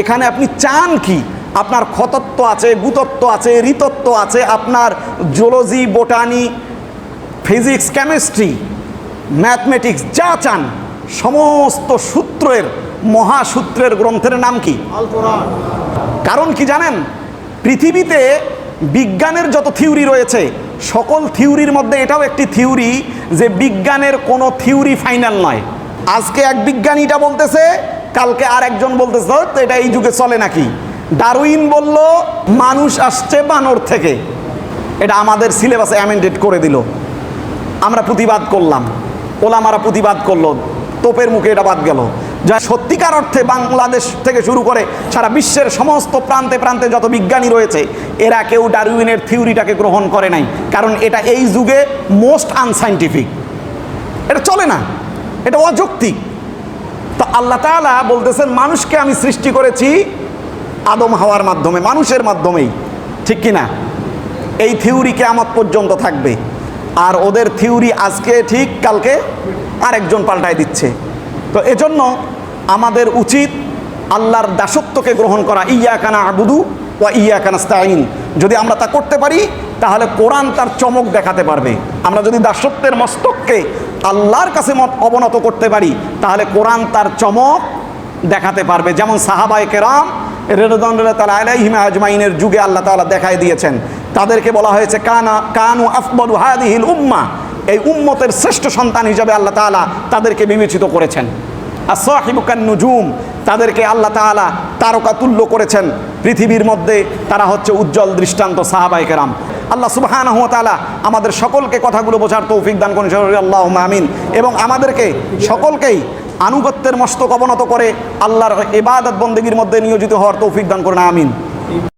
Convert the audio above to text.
এখানে আপনি চান কি? আপনার ক্ষতত্ব আছে, গুতত্ব আছে, ঋতত্ব আছে, আপনার zoology botany physics chemistry mathematics যা চান, সমস্ত সূত্রের, মহাসূত্রের গ্রন্থের নাম কি? কারণ কি জানেন? পৃথিবীতে বিজ্ঞানের যত থিওরি রয়েছে, সকল থিওরির মধ্যে এটাও একটি থিওরি যে বিজ্ঞানের কোনো থিওরি ফাইনাল নয়। আজকে এক বিজ্ঞানীটা বলতেছে কালকে আর একজন বলতেছে তো এটা এই যুগে চলে নাকি? ডারুইন বলল, মানুষ আসছে বানর থেকে। এটা আমাদের সিলেবাসে অ্যামেন্ডেড করে দিল। আমরা প্রতিবাদ করলাম। ওলামারা প্রতিবাদ করল। তোপের মুখে এটা বাদ গেল। যা সত্যিকার অর্থে বাংলাদেশ থেকে শুরু করে সারা বিশ্বের সমস্ত প্রান্তে প্রান্তে যত বিজ্ঞানী রয়েছে, এরা কেউ ডারউইনের থিওরিটাকে গ্রহণ করে নাই। কারণ এটা এই যুগে মোস্ট আনসাইন্টিফিক এটা চলে না। এটা অযৌক্তিক। তো আল্লাহ তাআলা বলতেছেন, মানুষকে আমি সৃষ্টি করেছি আদম হাওয়ার মাধ্যমে, মানুষের মাধ্যমেই। ঠিক কি না এই থিওরি কেয়ামত পর্যন্ত থাকবে। আর ওদের থিওরি আজকে ঠিক, কালকে আরেকজন পাল্টায় দিচ্ছে। তো এজন্য আমাদের উচিত আল্লাহর দাসত্বকে গ্রহণ করা। ইয়া কানা আবুদু ওয়া ইয়া কানাস্তাইন যদি আমরা তা করতে পারি, তাহলে কোরআন তার চমক দেখাতে পারবে। আমরা যদি দাসত্বের মস্তককে আল্লাহর কাছে মত অবনত করতে পারি, তাহলে কোরআন তার চমক দেখাতে পারবে। যেমন সাহাবায়ে কেরাম তালা আলাইহিম আজমাইনের যুগে আল্লাহ তাআলা দেখাই দিয়েছেন। তাদেরকে বলা হয়েছে, কানা, কানু আফবলু হাদিহিল উম্মা। এই উম্মতের শ্রেষ্ঠ সন্তান হিসাবে আল্লাহ তাআলা তাদেরকে বিবেচিত করেছেন। আর সাহিবুকান নুজুম তাদেরকে আল্লাহ তাআলা তারকা তুল্য করেছেন। পৃথিবীর মধ্যে তারা হচ্ছে উজ্জ্বল দৃষ্টান্ত সাহাবায়ে কেরাম। আল্লাহ সুবহান তালা আমাদের সকলকে কথাগুলো বোঝার তৌফিক দান করুন আল্লাহ আমিন। এবং আমাদেরকে সকলকেই আনুগত্যের মস্তক অবনত করে আল্লাহর ইবাদত বন্দেগীর মধ্যে নিয়োজিত হওয়ার তৌফিক দান করুন, আমিন।